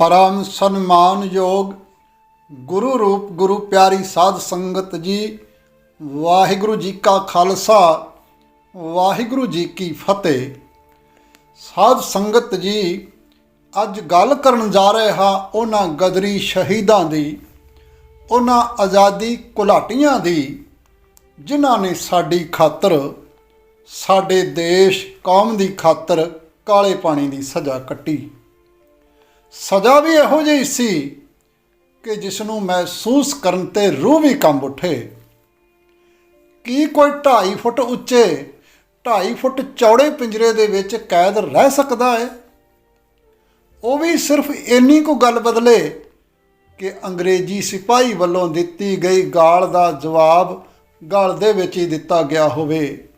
ਪਰਮ ਸਨਮਾਨਯੋਗ ਗੁਰੂ ਰੂਪ ਗੁਰੂ ਪਿਆਰੀ ਸਾਧ ਸੰਗਤ ਜੀ, ਵਾਹਿਗੁਰੂ ਜੀ ਕਾ ਖਾਲਸਾ, ਵਾਹਿਗੁਰੂ ਜੀ ਕੀ ਫਤਿਹ। ਸਾਧ ਸੰਗਤ ਜੀ, ਅੱਜ ਗੱਲ ਕਰਨ ਜਾ ਰਹੇ ਹਾਂ ਉਹਨਾਂ ਗਦਰੀ ਸ਼ਹੀਦਾਂ ਦੀ, ਉਹਨਾਂ ਆਜ਼ਾਦੀ ਘੁਲਾਟੀਆਂ ਦੀ, ਜਿਨ੍ਹਾਂ ਨੇ ਸਾਡੀ ਖਾਤਰ, ਸਾਡੇ ਦੇਸ਼ ਕੌਮ ਦੀ ਖਾਤਰ ਕਾਲੇ ਪਾਣੀ ਦੀ ਸਜ਼ਾ ਕੱਟੀ। ਸਜ਼ਾ ਵੀ ਇਹੋ ਜਿਹੀ ਸੀ ਕਿ ਜਿਸ ਨੂੰ ਮਹਿਸੂਸ ਕਰਨ ਤੇ ਰੂਹ ਵੀ ਕੰਬ ਉੱਠੇ। ਕੀ ਕੋਈ 2.5 ਫੁੱਟ ਉੱਚੇ 2.5 ਫੁੱਟ ਚੌੜੇ ਪਿੰਜਰੇ ਦੇ ਵਿੱਚ ਕੈਦ ਰਹਿ ਸਕਦਾ ਹੈ? ਉਹ ਵੀ ਸਿਰਫ ਇੰਨੀ ਕੁ ਗੱਲ ਬਦਲੇ ਕਿ ਅੰਗਰੇਜ਼ੀ ਸਿਪਾਹੀ ਵੱਲੋਂ ਦਿੱਤੀ ਗਈ ਗਾਲ ਦਾ ਜਵਾਬ ਗਲ ਦੇ ਵਿੱਚ ਹੀ ਦਿੱਤਾ ਗਿਆ ਹੋਵੇ।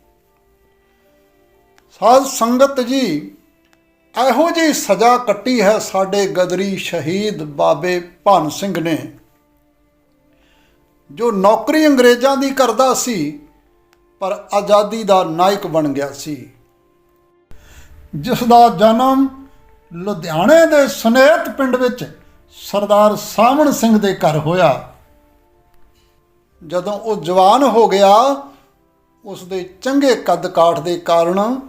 ਸਾਧ ਸੰਗਤ ਜੀ ਇਹੋ ਜਿਹੀ ਸਜ਼ਾ ਕੱਟੀ ਹੈ ਸਾਡੇ ਗਦਰੀ ਸ਼ਹੀਦ ਬਾਬੇ ਭਾਨ ਸਿੰਘ ਨੇ। ਜੋ ਨੌਕਰੀ ਅੰਗਰੇਜ਼ਾਂ ਦੀ ਕਰਦਾ ਸੀ, ਪਰ ਆਜ਼ਾਦੀ ਦਾ ਨਾਇਕ ਬਣ ਗਿਆ ਸੀ। ਜਿਸ ਦਾ ਜਨਮ ਲੁਧਿਆਣੇ ਦੇ ਸੁਨੇਤ ਪਿੰਡ ਵਿੱਚ ਸਰਦਾਰ ਸਾਵਣ ਸਿੰਘ ਦੇ ਘਰ ਹੋਇਆ। ਜਦੋਂ ਉਹ ਜਵਾਨ ਹੋ ਗਿਆ ਉਸ ਦੇ ਚੰਗੇ ਕੱਦ ਕਾਠ ਦੇ ਕਾਰਨ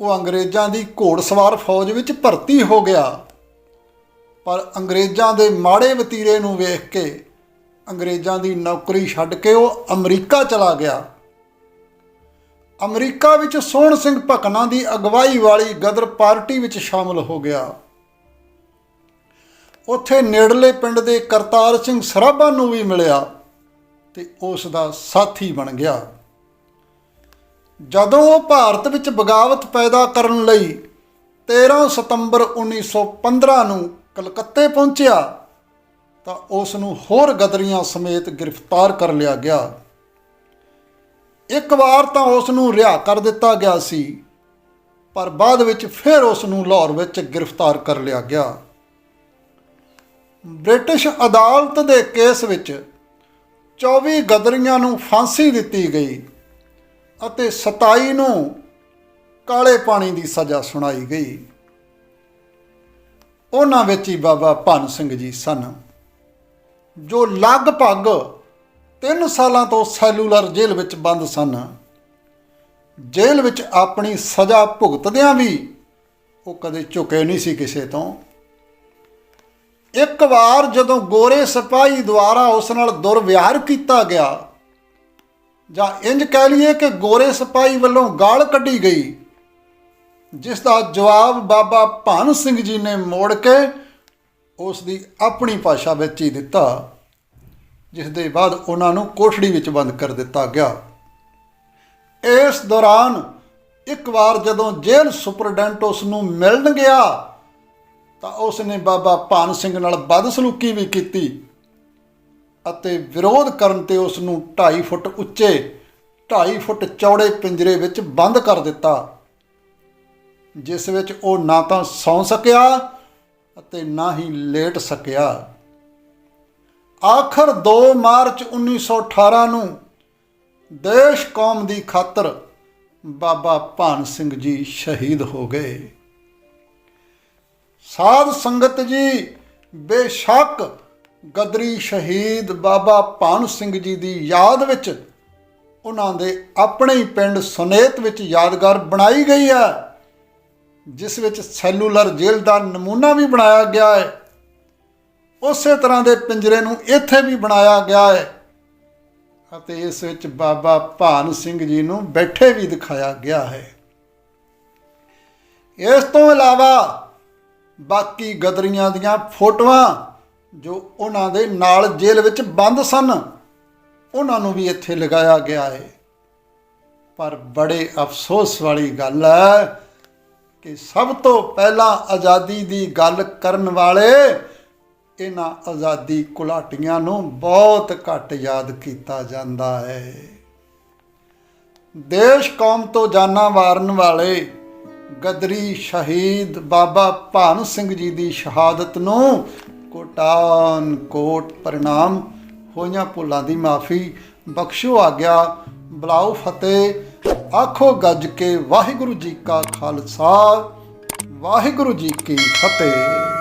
ਉਹ ਅੰਗਰੇਜ਼ਾਂ ਦੀ ਘੋੜਸਵਾਰ ਫੌਜ ਵਿੱਚ ਭਰਤੀ ਹੋ ਗਿਆ। ਪਰ ਅੰਗਰੇਜ਼ਾਂ ਦੇ ਮਾੜੇ ਵਤੀਰੇ ਨੂੰ ਵੇਖ ਕੇ ਅੰਗਰੇਜ਼ਾਂ ਦੀ ਨੌਕਰੀ ਛੱਡ ਕੇ ਉਹ ਅਮਰੀਕਾ ਚਲਾ ਗਿਆ। ਅਮਰੀਕਾ ਵਿੱਚ ਸੋਹਣ ਸਿੰਘ ਭਕਨਾ ਦੀ ਅਗਵਾਈ ਵਾਲੀ ਗਦਰ ਪਾਰਟੀ ਵਿੱਚ ਸ਼ਾਮਲ ਹੋ ਗਿਆ। ਉੱਥੇ ਨੇੜਲੇ ਪਿੰਡ ਦੇ ਕਰਤਾਰ ਸਿੰਘ ਸਰਾਭਾ ਨੂੰ ਵੀ ਮਿਲਿਆ ਤੇ ਉਸ ਦਾ ਸਾਥੀ ਬਣ ਗਿਆ। ਜਦੋਂ ਉਹ ਭਾਰਤ ਵਿੱਚ ਬਗਾਵਤ ਪੈਦਾ ਕਰਨ ਲਈ 13 ਸਤੰਬਰ 1915 ਨੂੰ ਕਲਕੱਤੇ ਪਹੁੰਚਿਆ, ਤਾਂ ਉਸ ਨੂੰ ਹੋਰ ਗਦਰੀਆਂ ਸਮੇਤ ਗ੍ਰਿਫਤਾਰ ਕਰ ਲਿਆ ਗਿਆ। ਇੱਕ ਵਾਰ ਤਾਂ ਉਸ ਨੂੰ ਰਿਹਾ ਕਰ ਦਿੱਤਾ ਗਿਆ ਸੀ, ਪਰ ਬਾਅਦ ਵਿੱਚ ਫਿਰ ਉਸ ਨੂੰ ਲਾਹੌਰ ਵਿੱਚ ਗ੍ਰਿਫਤਾਰ ਕਰ ਲਿਆ ਗਿਆ। ਬ੍ਰਿਟਿਸ਼ ਅਦਾਲਤ ਦੇ ਕੇਸ ਵਿੱਚ 24 ਗਦਰੀਆਂ ਨੂੰ ਫਾਂਸੀ ਦਿੱਤੀ ਗਈ। ਅਤੇ 27 ਨੂੰ ਕਾਲੇ ਪਾਣੀ ਦੀ ਸਜ਼ਾ ਸੁਣਾਈ ਗਈ। ਉਹਨਾਂ ਵਿੱਚ ਹੀ ਬਾਬਾ ਭਾਨ ਸਿੰਘ ਜੀ ਸਨ, ਜੋ ਲਗਭਗ 3 ਸਾਲਾਂ ਤੋਂ ਸੈਲੂਲਰ ਜੇਲ੍ਹ ਵਿੱਚ ਬੰਦ ਸਨ। ਜੇਲ੍ਹ ਵਿੱਚ ਆਪਣੀ ਸਜ਼ਾ ਭੁਗਤਦਿਆਂ ਵੀ ਉਹ ਕਦੇ ਝੁਕੇ ਨਹੀਂ ਸੀ ਕਿਸੇ ਤੋਂ। ਇੱਕ ਵਾਰ ਜਦੋਂ ਗੋਰੇ ਸਿਪਾਹੀ ਦੁਆਰਾ ਉਸ ਨਾਲ ਦੁਰਵਿਹਾਰ ਕੀਤਾ ਗਿਆ ਜਾਂ ਇੰਜ ਕਹਿ ਲਈਏ ਕਿ ਗੋਰੇ ਸਿਪਾਹੀ ਵੱਲੋਂ ਗਾਲ ਕੱਢੀ ਗਈ, ਜਿਸ ਦਾ ਜਵਾਬ ਬਾਬਾ ਭਾਨ ਸਿੰਘ ਜੀ ਨੇ ਮੋੜ ਕੇ ਉਸ ਦੀ ਆਪਣੀ ਭਾਸ਼ਾ ਵਿੱਚ ਹੀ ਦਿੱਤਾ, ਜਿਸ ਦੇ ਬਾਅਦ ਉਹਨਾਂ ਨੂੰ ਕੋਠੜੀ ਵਿੱਚ ਬੰਦ ਕਰ ਦਿੱਤਾ ਗਿਆ। ਇਸ ਦੌਰਾਨ ਇੱਕ ਵਾਰ ਜਦੋਂ ਜੇਲ੍ਹ ਸੁਪਰਡੈਂਟ ਉਸ ਨੂੰ ਮਿਲਣ ਗਿਆ, ਤਾਂ ਉਸ ਨੇ ਬਾਬਾ ਭਾਨ ਸਿੰਘ ਨਾਲ ਬਦਸਲੂਕੀ ਵੀ ਕੀਤੀ। ਅਤੇ ਵਿਰੋਧ ਕਰਨ ਤੇ ਉਸ ਨੂੰ 2.5 ਫੁੱਟ ਉੱਚੇ 2.5 ਫੁੱਟ ਚੌੜੇ ਪਿੰਜਰੇ ਵਿੱਚ ਬੰਦ ਕਰ ਦਿੱਤਾ, ਜਿਸ ਵਿੱਚ ਉਹ ਨਾ ਤਾਂ ਸੌਂ ਸਕਿਆ ਅਤੇ ਨਾ ਹੀ ਲੇਟ ਸਕਿਆ। ਆਖਰ 2 ਮਾਰਚ 1918 ਨੂੰ ਦੇਸ਼ ਕੌਮ ਦੀ ਖਾਤਰ ਬਾਬਾ ਭਾਨ ਸਿੰਘ ਜੀ ਸ਼ਹੀਦ ਹੋ ਗਏ। ਸਾਧ ਸੰਗਤ ਜੀ, ਬੇਸ਼ੱਕ ਗਦਰੀ ਸ਼ਹੀਦ ਬਾਬਾ ਭਾਨ ਸਿੰਘ ਜੀ ਦੀ ਯਾਦ ਵਿੱਚ ਉਹਨਾਂ ਦੇ ਆਪਣੇ ਹੀ ਪਿੰਡ ਸੁਨੇਤ ਵਿੱਚ ਯਾਦਗਾਰ ਬਣਾਈ ਗਈ ਹੈ, ਜਿਸ ਵਿੱਚ ਸੈਲੂਲਰ ਜੇਲ੍ਹ ਦਾ ਨਮੂਨਾ ਵੀ ਬਣਾਇਆ ਗਿਆ ਹੈ। ਉਸੇ ਤਰ੍ਹਾਂ ਦੇ ਪਿੰਜਰੇ ਨੂੰ ਇੱਥੇ ਵੀ ਬਣਾਇਆ ਗਿਆ ਹੈ ਅਤੇ ਇਸ ਵਿੱਚ ਬਾਬਾ ਭਾਨ ਸਿੰਘ ਜੀ ਨੂੰ ਬੈਠੇ ਵੀ ਦਿਖਾਇਆ ਗਿਆ ਹੈ। ਇਸ ਤੋਂ ਇਲਾਵਾ ਬਾਕੀ ਗਦਰੀਆਂ ਦੀਆਂ ਫੋਟੋਆਂ ਜੋ ਉਹਨਾਂ ਦੇ ਨਾਲ ਜੇਲ੍ਹ ਵਿੱਚ ਬੰਦ ਸਨ, ਉਹਨਾਂ ਨੂੰ ਵੀ ਇੱਥੇ ਲਗਾਇਆ ਗਿਆ ਹੈ ਪਰ ਬੜੇ ਅਫਸੋਸ ਵਾਲੀ ਗੱਲ ਹੈ ਕਿ ਸਭ ਤੋਂ ਪਹਿਲਾਂ ਆਜ਼ਾਦੀ ਦੀ ਗੱਲ ਕਰਨ ਵਾਲੇ ਇਹਨਾਂ ਆਜ਼ਾਦੀ ਘੁਲਾਟੀਆਂ ਨੂੰ ਬਹੁਤ ਘੱਟ ਯਾਦ ਕੀਤਾ ਜਾਂਦਾ ਹੈ। ਦੇਸ਼ ਕੌਮ ਤੋਂ ਜਾਨਾਂ ਵਾਰਨ ਵਾਲੇ ਗਦਰੀ ਸ਼ਹੀਦ ਬਾਬਾ ਭਾਨ ਸਿੰਘ ਜੀ ਦੀ ਸ਼ਹਾਦਤ ਨੂੰ ਕੋਟਾਨ ਕੋਟ ਪ੍ਰਣਾਮ ਹੋਈਆਂ ਭੁੱਲਾਂ ਦੀ ਮਾਫੀ ਬਖਸ਼ੋ ਆਗਿਆ ਬਲਾਉ ਫਤਿਹ, ਆਖੋ ਗੱਜ ਕੇ ਵਾਹਿਗੁਰੂ ਜੀ ਕਾ ਖਾਲਸਾ, ਵਾਹਿਗੁਰੂ ਜੀ ਕੀ ਫਤਿਹ।